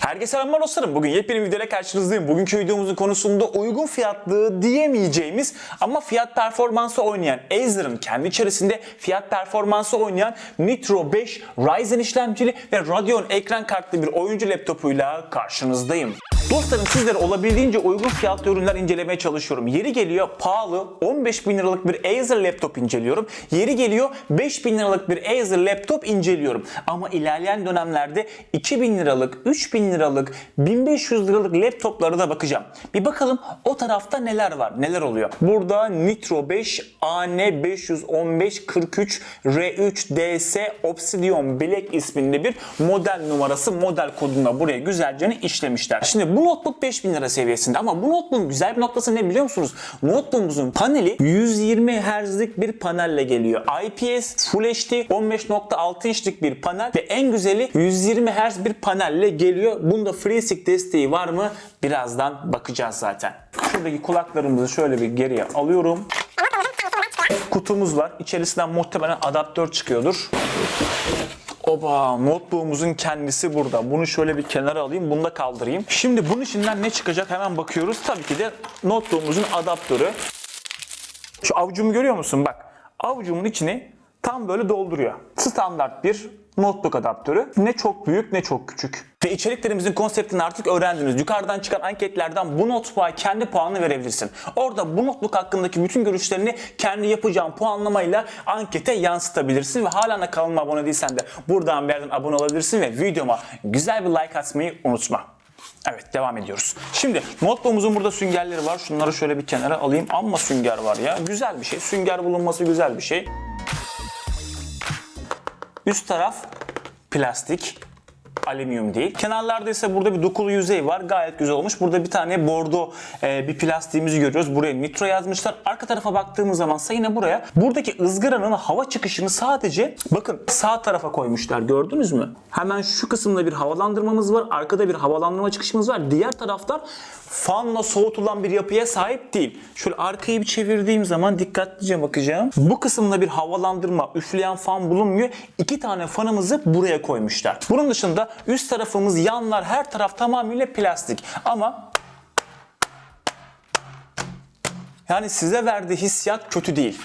Herkese selamlar dostlarım. Bugün yepyeni videoyla karşınızdayım. Bugünkü videomuzun konusunda uygun fiyatlı diyemeyeceğimiz ama fiyat performansı oynayan Acer'ın kendi içerisinde fiyat performansı oynayan Nitro 5 Ryzen işlemcili ve Radeon ekran kartlı bir oyuncu laptopuyla karşınızdayım. Dostlarım sizlere olabildiğince uygun fiyatlı ürünler incelemeye çalışıyorum. Yeri geliyor pahalı 15 bin liralık bir Acer laptop inceliyorum. Yeri geliyor 5 bin liralık bir Acer laptop inceliyorum. Ama ilerleyen dönemlerde 2000 liralık, 3000 liralık, 1500 liralık laptoplara da bakacağım. Bir bakalım o tarafta neler var, neler oluyor. Burada Nitro 5 AN51543 R3 DS Obsidian Black isminde bir model numarası, model koduna buraya güzelce işlemişler. Şimdi bu notebook 5000 lira seviyesinde ama bu notebook'un güzel bir noktası ne biliyor musunuz? Notebook'umuzun paneli 120 Hz'lik bir panelle geliyor. IPS Full HD 15.6 inçlik bir panel ve en güzeli 120 Hz bir panelle geliyor. Bunda FreeSync desteği var mı? Birazdan bakacağız zaten. Şuradaki kulaklarımızı şöyle bir geriye alıyorum. Kutumuz var. İçerisinden muhtemelen adaptör çıkıyordur. Oba notebook'umuzun kendisi burada. Bunu şöyle bir kenara alayım. Bunu da kaldırayım. Şimdi bunun içinden ne çıkacak hemen bakıyoruz. Tabii ki de notebook'umuzun adaptörü. Şu avucumu görüyor musun? Bak avucumun içini tam böyle dolduruyor. Standart bir notebook adaptörü. Ne çok büyük ne çok küçük. Ve içeriklerimizin konseptini artık öğrendiniz. Yukarıdan çıkan anketlerden bu notebook'a kendi puanını verebilirsin. Orada bu notebook hakkındaki bütün görüşlerini kendi yapacağın puanlamayla ankete yansıtabilirsin. Ve hala kanalıma abone değilsen de buradan bir yerden abone olabilirsin ve videoma güzel bir like atmayı unutma. Evet devam ediyoruz. Şimdi notebook'umuzun burada süngerleri var. Şunları şöyle bir kenara alayım. Amma sünger var ya. Güzel bir şey. Sünger bulunması güzel bir şey. Üst taraf plastik alüminyum değil. Kenarlarda ise burada bir dokulu yüzey var. Gayet güzel olmuş. Burada bir tane bordo e, bir plastiğimizi görüyoruz. Buraya nitro yazmışlar. Arka tarafa baktığımız zaman ise yine buraya buradaki ızgaranın hava çıkışını sadece bakın sağ tarafa koymuşlar. Gördünüz mü? Hemen şu kısımda bir havalandırmamız var. Arkada bir havalandırma çıkışımız var. Diğer taraflar fanla soğutulan bir yapıya sahip değil. Şöyle arkayı bir çevirdiğim zaman dikkatlice bakacağım. Bu kısımda bir havalandırma, üfleyen fan bulunmuyor. İki tane fanımızı buraya koymuşlar. Bunun dışında üst tarafımız, yanlar, her taraf tamamıyla plastik. Ama yani size verdiği hissiyat kötü değil.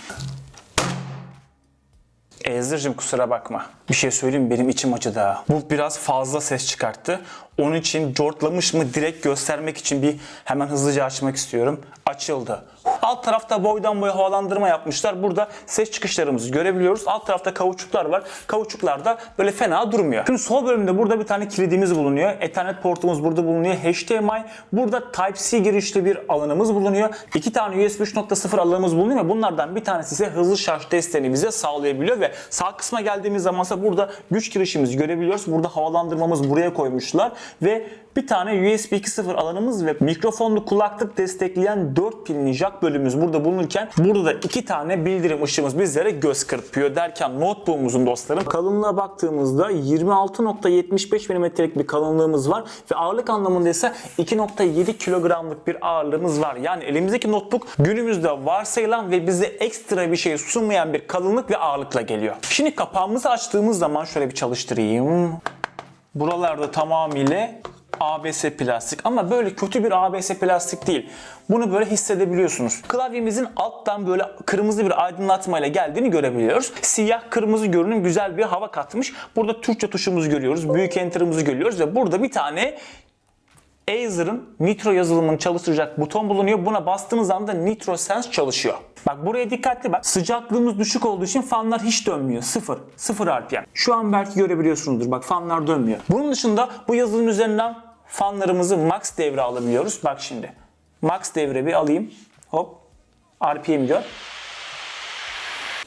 Ezdir'cim kusura bakma. Bir şey söyleyeyim benim içim acıdı. Bu biraz fazla ses çıkarttı. Onun için cortlamış mı direkt göstermek için bir hemen hızlıca açmak istiyorum. Açıldı. Alt tarafta boydan boya havalandırma yapmışlar. Burada ses çıkışlarımızı görebiliyoruz. Alt tarafta kauçuklar var. Kauçuklar da böyle fena durmuyor. Şimdi sol bölümde burada bir tane kilidimiz bulunuyor. Ethernet portumuz burada bulunuyor. HDMI. Burada Type-C girişli bir alanımız bulunuyor. İki tane USB 3.0 alanımız bulunuyor bunlardan bir tanesi ise hızlı şarj desteğini bize sağlayabiliyor ve sağ kısma geldiğimiz zaman burada güç girişimizi görebiliyoruz. Burada havalandırmamız buraya koymuşlar ve bir tane USB 2.0 alanımız ve mikrofonlu kulaklık destekleyen 4 pinli jack bölümümüz burada bulunurken burada da iki tane bildirim ışığımız bizlere göz kırpıyor derken notebook'umuzun dostlarım kalınlığa baktığımızda 26.75 mm'lik bir kalınlığımız var ve ağırlık anlamında ise 2.7 kilogramlık bir ağırlığımız var. Yani elimizdeki notebook günümüzde varsayılan ve bize ekstra bir şey sunmayan bir kalınlık ve ağırlıkla geliyor. Şimdi kapağımızı açtığımız zaman şöyle bir çalıştırayım. Buralarda tamamıyla ABS plastik ama böyle kötü bir ABS plastik değil. Bunu böyle hissedebiliyorsunuz. Klavyemizin alttan böyle kırmızı bir aydınlatmayla geldiğini görebiliyoruz. Siyah kırmızı görünüm güzel bir hava katmış. Burada Türkçe tuşumuzu görüyoruz. Büyük enter'ımızı görüyoruz ve burada bir tane Acer'ın Nitro yazılımını çalıştıracak buton bulunuyor. Buna bastığınız anda Nitro Sense çalışıyor. Bak buraya dikkatli bak. Sıcaklığımız düşük olduğu için fanlar hiç dönmüyor. Sıfır. Sıfır RPM. Şu an belki görebiliyorsunuzdur. Bak fanlar dönmüyor. Bunun dışında bu yazılım üzerinden fanlarımızı max devre alabiliyoruz. Bak şimdi. Max devre bir alayım. Hop. RPM gör.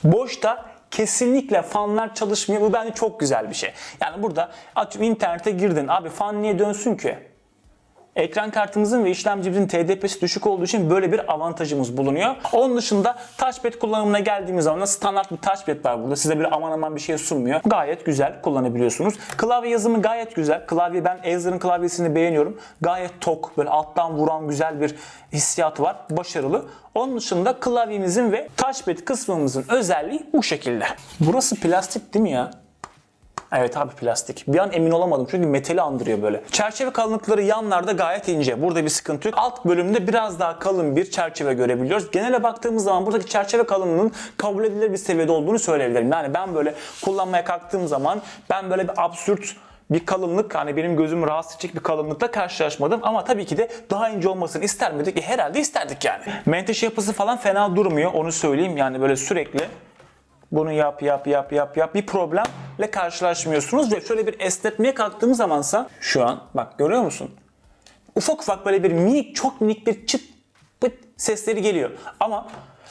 Boşta kesinlikle fanlar çalışmıyor. Bu bence çok güzel bir şey. Yani burada atıyorum internete girdin. Abi fan niye dönsün ki? Ekran kartımızın ve işlemcimizin TDP'si düşük olduğu için böyle bir avantajımız bulunuyor. Onun dışında touchpad kullanımına geldiğimiz zaman da standart bir touchpad var burada. Size bir aman aman bir şey sunmuyor. Gayet güzel kullanabiliyorsunuz. Klavye yazımı gayet güzel. Klavye ben Acer'ın klavyesini beğeniyorum. Gayet tok, böyle alttan vuran güzel bir hissiyatı var. Başarılı. Onun dışında klavyemizin ve touchpad kısmımızın özelliği bu şekilde. Burası plastik değil mi ya? Evet abi plastik. Bir an emin olamadım çünkü metali andırıyor böyle. Çerçeve kalınlıkları yanlarda gayet ince. Burada bir sıkıntı yok. Alt bölümde biraz daha kalın bir çerçeve görebiliyoruz. Genele baktığımız zaman buradaki çerçeve kalınlığının kabul edilir bir seviyede olduğunu söyleyebilirim. Yani ben böyle kullanmaya kalktığım zaman ben böyle bir absürt bir kalınlık hani benim gözümü rahatsız edecek bir kalınlıkla karşılaşmadım ama tabii ki de daha ince olmasını ister miydik? E, herhalde isterdik yani. Menteşe yapısı falan fena durmuyor onu söyleyeyim yani böyle sürekli bunu yap yap yap yap yap bir problemle karşılaşmıyorsunuz ve şöyle bir esnetmeye kalktığım zamansa şu an bak görüyor musun? Ufak ufak böyle bir minik çok minik bir çıt pıt sesleri geliyor ama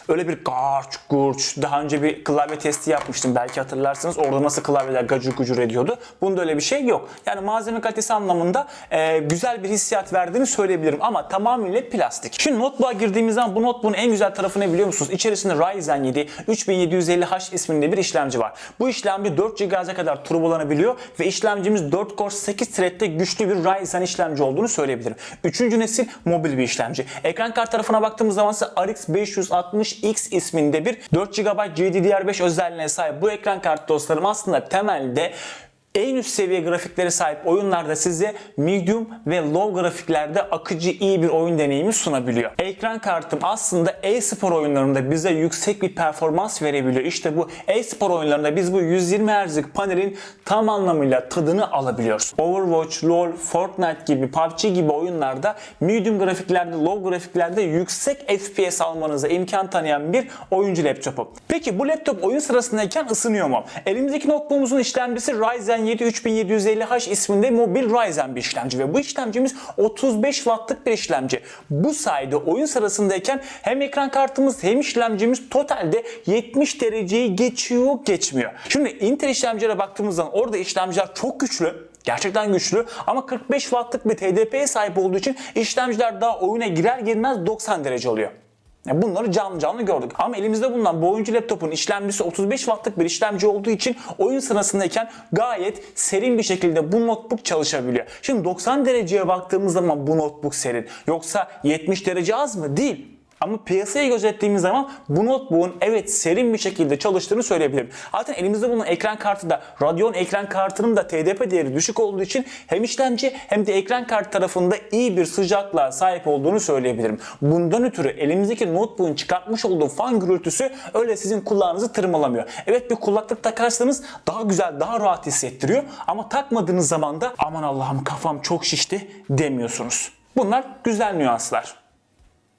öyle bir garç gurç daha önce bir klavye testi yapmıştım belki hatırlarsınız. Orada nasıl klavyeler gacır gucur ediyordu? Bunda öyle bir şey yok. Yani malzeme kalitesi anlamında e, güzel bir hissiyat verdiğini söyleyebilirim ama tamamıyla plastik. Şimdi notebook'a girdiğimiz zaman bu notebook'un en güzel tarafı ne biliyor musunuz? İçerisinde Ryzen 7 3750H isminde bir işlemci var. Bu işlemci 4 GHz'e kadar turbolanabiliyor ve işlemcimiz 4 core 8 thread'de güçlü bir Ryzen işlemci olduğunu söyleyebilirim. Üçüncü nesil mobil bir işlemci. Ekran kart tarafına baktığımız zaman ise RX 560X isminde bir 4 GB GDDR5 özelliğine sahip bu ekran kartı dostlarım aslında temelde en üst seviye grafiklere sahip oyunlarda size medium ve low grafiklerde akıcı iyi bir oyun deneyimi sunabiliyor. Ekran kartım aslında e-spor oyunlarında bize yüksek bir performans verebiliyor. İşte bu e-spor oyunlarında biz bu 120 Hz'lik panelin tam anlamıyla tadını alabiliyoruz. Overwatch, LoL, Fortnite gibi, PUBG gibi oyunlarda medium grafiklerde, low grafiklerde yüksek FPS almanıza imkan tanıyan bir oyuncu laptopu. Peki bu laptop oyun sırasındayken ısınıyor mu? Elimizdeki notebook'umuzun işlemcisi Ryzen 7 3750H isminde mobil Ryzen bir işlemci ve bu işlemcimiz 35 wattlık bir işlemci. Bu sayede oyun sırasındayken hem ekran kartımız hem işlemcimiz totalde 70 dereceyi geçiyor geçmiyor. Şimdi Intel işlemcilere baktığımız zaman orada işlemciler çok güçlü. Gerçekten güçlü ama 45 wattlık bir TDP'ye sahip olduğu için işlemciler daha oyuna girer girmez 90 derece oluyor. Yani bunları canlı canlı gördük. Ama elimizde bulunan bu oyuncu laptopun işlemcisi 35 wattlık bir işlemci olduğu için oyun sırasındayken gayet serin bir şekilde bu notebook çalışabiliyor. Şimdi 90 dereceye baktığımız zaman bu notebook serin. Yoksa 70 derece az mı? Değil. Ama piyasayı gözettiğimiz zaman bu notebook'un evet serin bir şekilde çalıştığını söyleyebilirim. Zaten elimizde bulunan ekran kartı da Radeon ekran kartının da TDP değeri düşük olduğu için hem işlemci hem de ekran kartı tarafında iyi bir sıcaklığa sahip olduğunu söyleyebilirim. Bundan ötürü elimizdeki notebook'un çıkartmış olduğu fan gürültüsü öyle sizin kulağınızı tırmalamıyor. Evet bir kulaklık takarsanız daha güzel, daha rahat hissettiriyor ama takmadığınız zaman da aman Allah'ım kafam çok şişti demiyorsunuz. Bunlar güzel nüanslar.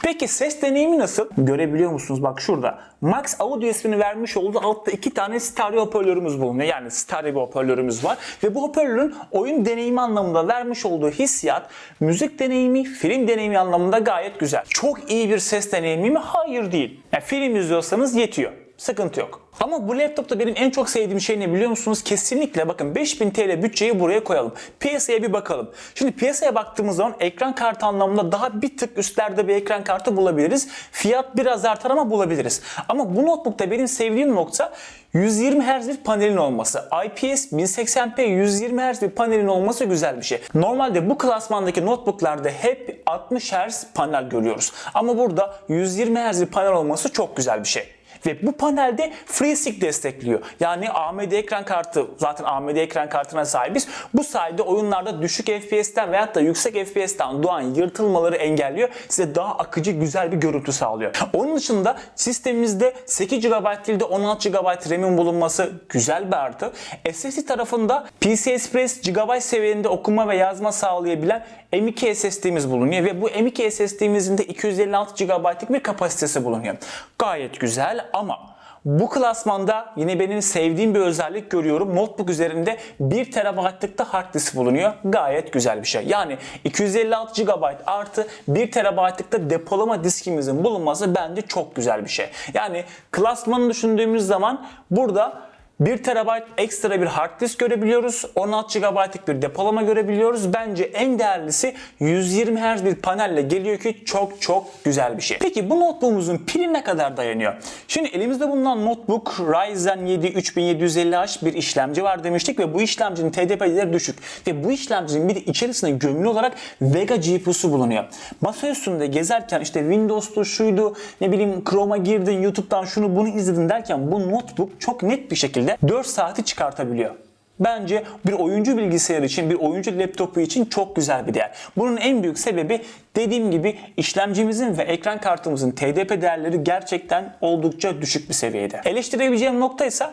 Peki ses deneyimi nasıl? Görebiliyor musunuz? Bak şurada. Max Audio ismini vermiş olduğu altta iki tane stereo hoparlörümüz bulunuyor. Yani stereo bir hoparlörümüz var. Ve bu hoparlörün oyun deneyimi anlamında vermiş olduğu hissiyat müzik deneyimi, film deneyimi anlamında gayet güzel. Çok iyi bir ses deneyimi mi? Hayır değil. Yani film izliyorsanız yetiyor. Sıkıntı yok. Ama bu laptopta benim en çok sevdiğim şey ne biliyor musunuz? Kesinlikle bakın 5000 TL bütçeyi buraya koyalım. Piyasaya bir bakalım. Şimdi piyasaya baktığımız zaman ekran kartı anlamında daha bir tık üstlerde bir ekran kartı bulabiliriz. Fiyat biraz artar ama bulabiliriz. Ama bu notebookta benim sevdiğim nokta 120 Hz bir panelin olması. IPS 1080p 120 Hz bir panelin olması güzel bir şey. Normalde bu klasmandaki notebooklarda hep 60 Hz panel görüyoruz. Ama burada 120 Hz bir panel olması çok güzel bir şey. Ve bu panelde FreeSync destekliyor. Yani AMD ekran kartı zaten AMD ekran kartına sahibiz. Bu sayede oyunlarda düşük FPS'ten veyahut da yüksek FPS'ten doğan yırtılmaları engelliyor. Size daha akıcı güzel bir görüntü sağlıyor. Onun dışında sistemimizde 8 GB değil de 16 GB RAM'in bulunması güzel bir artı. SSD tarafında PCI Express GB seviyende okuma ve yazma sağlayabilen M.2 SSD'miz bulunuyor ve bu M.2 SSD'mizin de 256 GB'lık bir kapasitesi bulunuyor. Gayet güzel ama bu klasmanda yine benim sevdiğim bir özellik görüyorum. Notebook üzerinde 1 TB'lık da hard disk bulunuyor. Gayet güzel bir şey. Yani 256 GB artı 1 TB'lık da depolama diskimizin bulunması bence çok güzel bir şey. Yani klasmanı düşündüğümüz zaman burada 1 TB ekstra bir hard disk görebiliyoruz. 16 GB'lık bir depolama görebiliyoruz. Bence en değerlisi 120 Hz bir panelle geliyor ki çok çok güzel bir şey. Peki bu notebook'umuzun pili ne kadar dayanıyor? Şimdi elimizde bulunan notebook Ryzen 7 3750H bir işlemci var demiştik ve bu işlemcinin TDP değeri düşük. Ve bu işlemcinin bir de içerisinde gömülü olarak Vega GPU'su bulunuyor. Masa üstünde gezerken işte Windows'tu şuydu ne bileyim Chrome'a girdin YouTube'dan şunu bunu izledin derken bu notebook çok net bir şekilde 4 saati çıkartabiliyor. bence bir oyuncu bilgisayarı için, bir oyuncu laptopu için çok güzel bir değer. Bunun en büyük sebebi dediğim gibi işlemcimizin ve ekran kartımızın TDP değerleri gerçekten oldukça düşük bir seviyede. Eleştirebileceğim nokta ise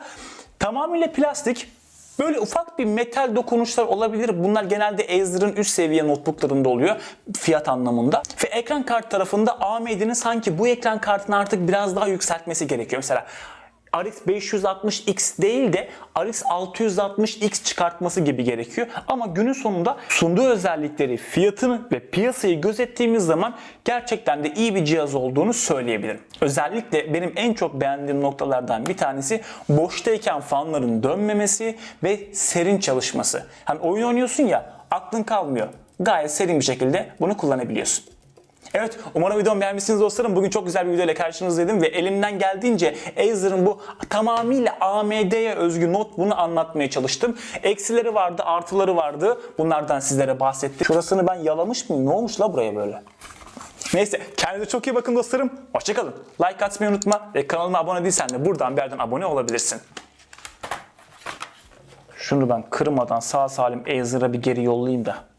tamamıyla plastik Böyle ufak bir metal dokunuşlar olabilir. Bunlar genelde Acer'ın üst seviye notebooklarında oluyor fiyat anlamında. Ve ekran kart tarafında AMD'nin sanki bu ekran kartını artık biraz daha yükseltmesi gerekiyor. Mesela RX 560X değil de RX 660X çıkartması gibi gerekiyor. Ama günün sonunda sunduğu özellikleri, fiyatını ve piyasayı gözettiğimiz zaman gerçekten de iyi bir cihaz olduğunu söyleyebilirim. Özellikle benim en çok beğendiğim noktalardan bir tanesi boştayken fanların dönmemesi ve serin çalışması. Hani oyun oynuyorsun ya aklın kalmıyor. Gayet serin bir şekilde bunu kullanabiliyorsun. Evet umarım videomu beğenmişsiniz dostlarım. Bugün çok güzel bir video ile karşınızdaydım ve elimden geldiğince Acer'ın bu tamamıyla AMD'ye özgü not bunu anlatmaya çalıştım. Eksileri vardı, artıları vardı. Bunlardan sizlere bahsettim. Şurasını ben yalamış mıyım? Ne olmuş la buraya böyle? Neyse kendinize çok iyi bakın dostlarım. Hoşçakalın. Like atmayı unutma ve kanalıma abone değilsen de buradan bir yerden abone olabilirsin. Şunu ben kırmadan sağ salim Acer'a bir geri yollayayım da.